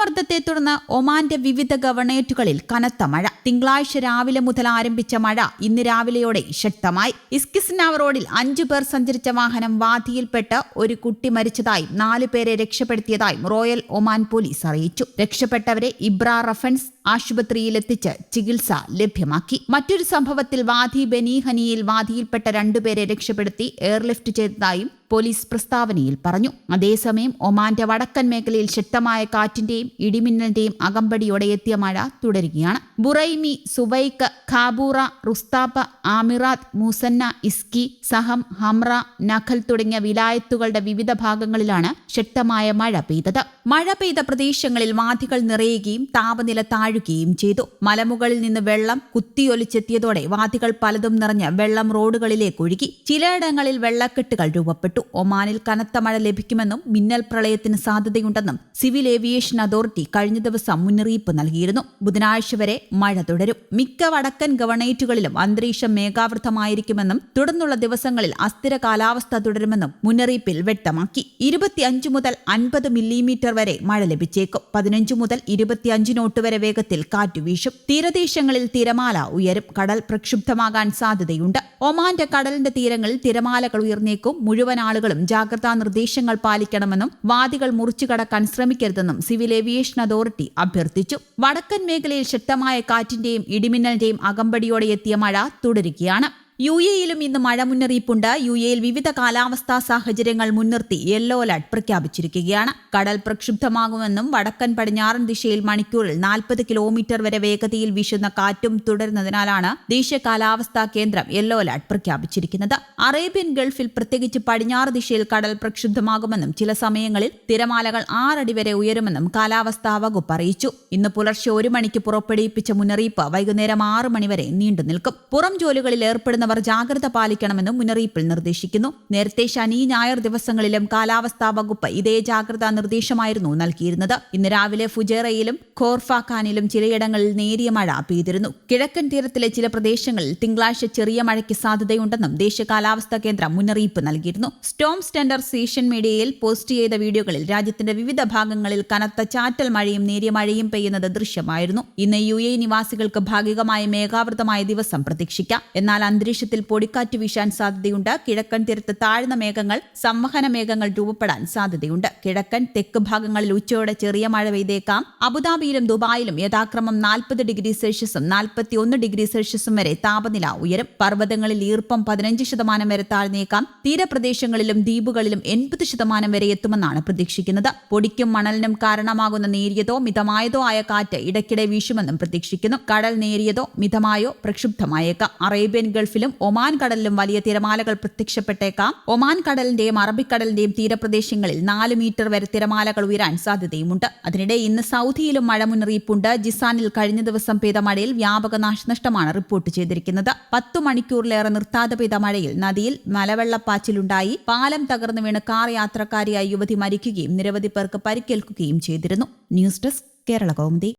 ന്യൂനമർദ്ദത്തെ തുടർന്ന് ഒമാന്റെ വിവിധ ഗവർണേറ്റുകളിൽ കനത്ത മഴ. തിങ്കളാഴ്ച രാവിലെ മുതൽ ആരംഭിച്ച മഴ ഇന്ന് രാവിലെയോടെ ശക്തമായി. ഇസ്കിസ്നാവ് റോഡിൽ അഞ്ചു പേർ സഞ്ചരിച്ച വാഹനം വാതിയിൽപ്പെട്ട് ഒരു കുട്ടി മരിച്ചതായും നാലു പേരെ രക്ഷപ്പെടുത്തിയതായും റോയൽ ഒമാൻ പോലീസ് അറിയിച്ചു. രക്ഷപ്പെട്ടവരെ ഇബ്ര റഫൻസ് ആശുപത്രിയിലെത്തിച്ച് ചികിത്സ ലഭ്യമാക്കി. മറ്റൊരു സംഭവത്തിൽ വാധി ബനീഹനിയിൽ വാധിയിൽപ്പെട്ട രണ്ടുപേരെ രക്ഷപ്പെടുത്തി എയർലിഫ്റ്റ് ചെയ്തതായും പോലീസ് പ്രസ്താവനയിൽ പറഞ്ഞു. അതേസമയം ഒമാന്റെ വടക്കൻ മേഖലയിൽ ശക്തമായ കാറ്റിന്റെയും ഇടിമിന്നലിന്റെയും അകമ്പടിയോടെ എത്തിയ മഴ തുടരുകയാണ്. ബുറൈമി സുബൈക്ക് ഖാബൂറ റുസ്താബ ആമിറാത്ത് മൂസന്ന ഇസ്കി സഹം ഹംറ നഖൽ തുടങ്ങിയ വിലായത്തുകളുടെ വിവിധ ഭാഗങ്ങളിലാണ് ശക്തമായ മഴ പെയ്തത്. മഴ പെയ്ത പ്രദേശങ്ങളിൽ വാധികൾ നിറയുകയും താപനില താഴുകയും ചെയ്തു. മലമുകളിൽ നിന്ന് വെള്ളം കുത്തിയൊലിച്ചെത്തിയതോടെ വാതികൾ പലതും നിറഞ്ഞ വെള്ളം റോഡുകളിലേക്ക് ഒഴുകി. ചിലയിടങ്ങളിൽ വെള്ളക്കെട്ടുകൾ രൂപപ്പെട്ടു. ഒമാനിൽ കനത്ത മഴ ലഭിക്കുമെന്നും മിന്നൽ പ്രളയത്തിന് സാധ്യതയുണ്ടെന്നും സിവിൽ ഏവിയേഷൻ അതോറിറ്റി കഴിഞ്ഞ ദിവസം മുന്നറിയിപ്പ് നൽകിയിരുന്നു. ബുധനാഴ്ച വരെ മഴ തുടരും. മിക്ക വടക്കൻ ഗവർണേറ്റുകളിലും അന്തരീക്ഷം മേഘാവൃതമായിരിക്കുമെന്നും തുടർന്നുള്ള ദിവസങ്ങളിൽ അസ്ഥിര കാലാവസ്ഥ തുടരുമെന്നും മുന്നറിയിപ്പിൽ വ്യക്തമാക്കി. ഇരുപത്തിയഞ്ച് മുതൽ അൻപത് മില്ലിമീറ്റർ വരെ മഴ ലഭിച്ചേക്കും. പതിനഞ്ച് മുതൽ ഇരുപത്തിയഞ്ച് നോട്ട് വരെ വേഗത്തിൽ കാറ്റു വീശും. തീരദേശങ്ങളിൽ തിരമാല ഉയരും. കടൽ പ്രക്ഷുബ്ധമാകാൻ സാധ്യതയുണ്ട്. ഒമാന്റെ കടലിന്റെ തീരങ്ങളിൽ തിരമാലകൾ ഉയർന്നേക്കും. മുഴുവൻ ആളുകളും ജാഗ്രതാ നിർദ്ദേശങ്ങൾ പാലിക്കണമെന്നും വാദികൾ മുറിച്ചു കടക്കാൻ ശ്രമിക്കരുതെന്നും സിവിൽ ഏവിയേഷൻ അതോറിറ്റി അഭ്യർത്ഥിച്ചു. വടക്കൻ മേഖലയിൽ ശക്തമായ കാറ്റിന്റെയും ഇടിമിന്നലിന്റെയും അകമ്പടിയോടെ എത്തിയ മഴ തുടരുകയാണ്. യു എയിലും ഇന്ന് മഴ മുന്നറിയിപ്പുണ്ട്. യു എയിൽ വിവിധ കാലാവസ്ഥാ സാഹചര്യങ്ങൾ മുൻനിർത്തി യെല്ലോ അലർട്ട് പ്രഖ്യാപിച്ചിരിക്കുകയാണ്. കടൽ പ്രക്ഷുബ്ധമാകുമെന്നും വടക്കൻ പടിഞ്ഞാറൻ ദിശയിൽ മണിക്കൂറിൽ നാൽപ്പത് കിലോമീറ്റർ വരെ വേഗതയിൽ വീശുന്ന കാറ്റും തുടരുന്നതിനാലാണ് ദേശീയ കാലാവസ്ഥാ കേന്ദ്രം യെല്ലോ അലർട്ട് പ്രഖ്യാപിച്ചിരിക്കുന്നത്. അറേബ്യൻ ഗൾഫിൽ പ്രത്യേകിച്ച് പടിഞ്ഞാറ് ദിശയിൽ കടൽ പ്രക്ഷുബ്ധമാകുമെന്നും ചില സമയങ്ങളിൽ തിരമാലകൾ ആറടി വരെ ഉയരുമെന്നും കാലാവസ്ഥാ വകുപ്പ് അറിയിച്ചു. ഇന്ന് പുലർച്ചെ ഒരു മണിക്ക് പുറപ്പെടുവിപ്പിച്ച മുന്നറിയിപ്പ് വൈകുന്നേരം ആറ് മണിവരെ നീണ്ടു നിൽക്കും പുറം ജോലികളിൽ ഏർപ്പെടുന്ന ചെയ്യുന്നവർ ജാഗ്രത പാലിക്കണമെന്നും മുന്നറിയിപ്പിൽ നിർദ്ദേശിക്കുന്നു. നേരത്തെ ശനി ഞായർ ദിവസങ്ങളിലും കാലാവസ്ഥാ വകുപ്പ് ഇതേ ജാഗ്രതാ നിർദ്ദേശമായിരുന്നു നൽകിയിരുന്നത്. ഇന്ന് രാവിലെ ഫുജേറയിലും ഖോർഫാഖാനിലും ചിലയിടങ്ങളിൽ നേരിയ മഴ പെയ്തിരുന്നു. കിഴക്കൻ തീരത്തിലെ ചില പ്രദേശങ്ങളിൽ തിങ്കളാഴ്ച ചെറിയ മഴയ്ക്ക് സാധ്യതയുണ്ടെന്നും ദേശീയ കാലാവസ്ഥാ കേന്ദ്രം മുന്നറിയിപ്പ് നൽകിയിരുന്നു. സ്റ്റോം സ്റ്റാൻഡർ സേഷ്യൻ മീഡിയയിൽ പോസ്റ്റ് ചെയ്ത വീഡിയോകളിൽ രാജ്യത്തിന്റെ വിവിധ ഭാഗങ്ങളിൽ കനത്ത ചാറ്റൽ മഴയും നേരിയ മഴയും പെയ്യുന്നത് ദൃശ്യമായിരുന്നു. ഇന്ന് യു എ നിവാസികൾക്ക് ഭാഗികമായ മേഘാവൃതമായ ദിവസം പ്രതീക്ഷിക്കാം. എന്നാൽ അന്തരീക്ഷ അന്തരീക്ഷത്തിൽ പൊടിക്കാറ്റ് വീശാൻ സാധ്യതയുണ്ട്. കിഴക്കൻ തീരത്ത് താഴ്ന്ന മേഘങ്ങൾ സംവഹന മേഘങ്ങൾ രൂപപ്പെടാൻ സാധ്യതയുണ്ട്. കിഴക്കൻ തെക്ക് ഭാഗങ്ങളിൽ ഉച്ചയോടെ ചെറിയ മഴ പെയ്തേക്കാം. അബുദാബിയിലും ദുബായിലും യഥാക്രമം നാൽപ്പത് ഡിഗ്രി സെൽഷ്യസും നാൽപ്പത്തിയൊന്ന് ഡിഗ്രി സെൽഷ്യസും വരെ താപനില ഉയരും. പർവതങ്ങളിൽ ഈർപ്പം പതിനഞ്ച് ശതമാനം വരെ താഴ്ന്നേക്കാം. തീരപ്രദേശങ്ങളിലും ദ്വീപുകളിലും എൺപത് ശതമാനം വരെ എത്തുമെന്നാണ് പ്രതീക്ഷിക്കുന്നത്. പൊടിക്കും മണലിനും കാരണമാകുന്ന നേരിയതോ മിതമായതോ ആയ കാറ്റ് ഇടയ്ക്കിടെ വീശുമെന്നും പ്രതീക്ഷിക്കുന്നു. കടൽ നേരിയതോ മിതമായോ പ്രക്ഷുബ്ധമായേക്കാം. അറേബ്യൻ ഗൾഫിലും ഒമാൻ കടലിലും വലിയ തിരമാലകൾ പ്രത്യക്ഷപ്പെട്ടേക്കാം. ഒമാൻ കടലിന്റെയും അറബിക്കടലിന്റെയും തീരപ്രദേശങ്ങളിൽ നാല് മീറ്റർ വരെ തിരമാലകൾ ഉയരാൻ സാധ്യതയുമുണ്ട്. അതിനിടെ ഇന്ന് സൗദിയിലും മഴ മുന്നറിയിപ്പുണ്ട്. ജിസാനിൽ കഴിഞ്ഞ ദിവസം പെയ്ത മഴയിൽ വ്യാപക നാശനഷ്ടമാണ് റിപ്പോർട്ട് ചെയ്തിരിക്കുന്നത്. പത്തു മണിക്കൂറിലേറെ നിർത്താതെ പെയ്ത മഴയിൽ നദിയിൽ മലവെള്ളപ്പാച്ചിലുണ്ടായി. പാലം തകർന്നു വീണ് കാർ യാത്രക്കാരിയായ യുവതി മരിക്കുകയും നിരവധി പേർക്ക് പരിക്കേൽക്കുകയും ചെയ്തിരുന്നു. News desk Kerala Kaumudi.